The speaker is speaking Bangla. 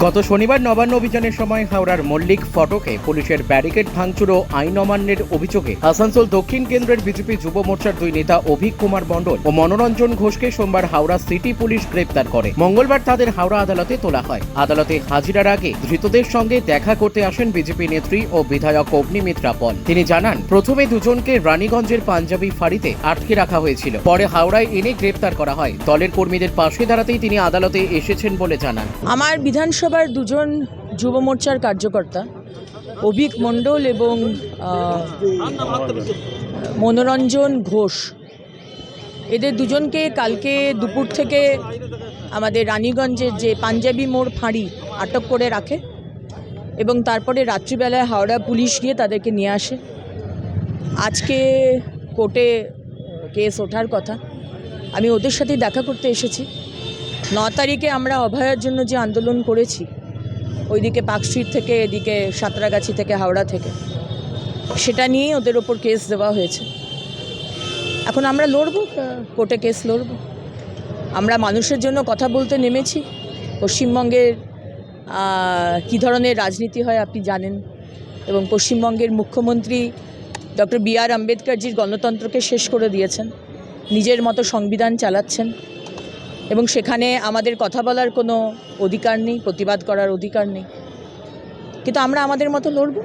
গত শনিবার নবান্ন অভিযানের সময় হাওড়ার মল্লিক ফটকে পুলিশের ব্যারিকেড ভাঙচুর ও আইন অমান্যের অভিযোগে আসানসোল দক্ষিণ কেন্দ্রের বিজেপি যুব মোর্চার দুই নেতা অভিক কুমার মণ্ডল ও মনোরঞ্জন ঘোষকে সোমবার হাওড়া সিটি পুলিশ গ্রেপ্তার করে। মঙ্গলবার তাদের হাওড়া আদালতে তোলা হয়। আদালতে হাজিরার আগে ধৃতদের সঙ্গে দেখা করতে আসেন বিজেপি নেত্রী ও বিধায়ক অগ্নিমিত্রা পল। তিনি জানান, প্রথমে দুজনকে রানীগঞ্জের পাঞ্জাবি ফাঁড়িতে আটকে রাখা হয়েছিল। পরে হাওড়ায় এনে গ্রেপ্তার করা হয়। দলের কর্মীদের পাশে দাঁড়াতেই তিনি আদালতে এসেছেন বলে জানান। আমার বিধানসভার দুজন যুব মোর্চার কার্যকর্তা, অভিক মণ্ডল এবং মনোরঞ্জন ঘোষ। এদের দুজনকে কালকে দুপুর থেকে আমাদের রানীগঞ্জের যে পাঞ্জাবি মোড় ফাঁড়ি আটক করে রাখে এবং তারপরে রাত্রিবেলায় হাওড়া পুলিশ গিয়ে তাদেরকে নিয়ে আসে। আজকে কোর্টে কেস ওঠার কথা। আমি ওদের সাথে দেখা করতে এসেছি। ন তারিখে আমরা অভয়ার জন্য যে আন্দোলন করেছি, ওইদিকে পার্কস্ট্রিট থেকে, এদিকে সাঁতরাগাছি থেকে, হাওড়া থেকে, সেটা নিয়েই ওদের ওপর কেস দেওয়া হয়েছে। এখন আমরা লড়বো? কোর্টে কেস লড়বো? আমরা মানুষের জন্য কথা বলতে নেমেছি। পশ্চিমবঙ্গের কী ধরনের রাজনীতি হয় আপনি জানেন? এবং পশ্চিমবঙ্গের মুখ্যমন্ত্রী ডক্টর বি আর আম্বেদকরজির গণতন্ত্রকে শেষ করে দিয়েছেন। নিজের মতো সংবিধান চালাচ্ছেন। এবং সেখানে আমাদের কথা বলার কোনো অধিকার নেই, প্রতিবাদ করার অধিকার নেই। কিন্তু আমরা আমাদের মতো লড়ব?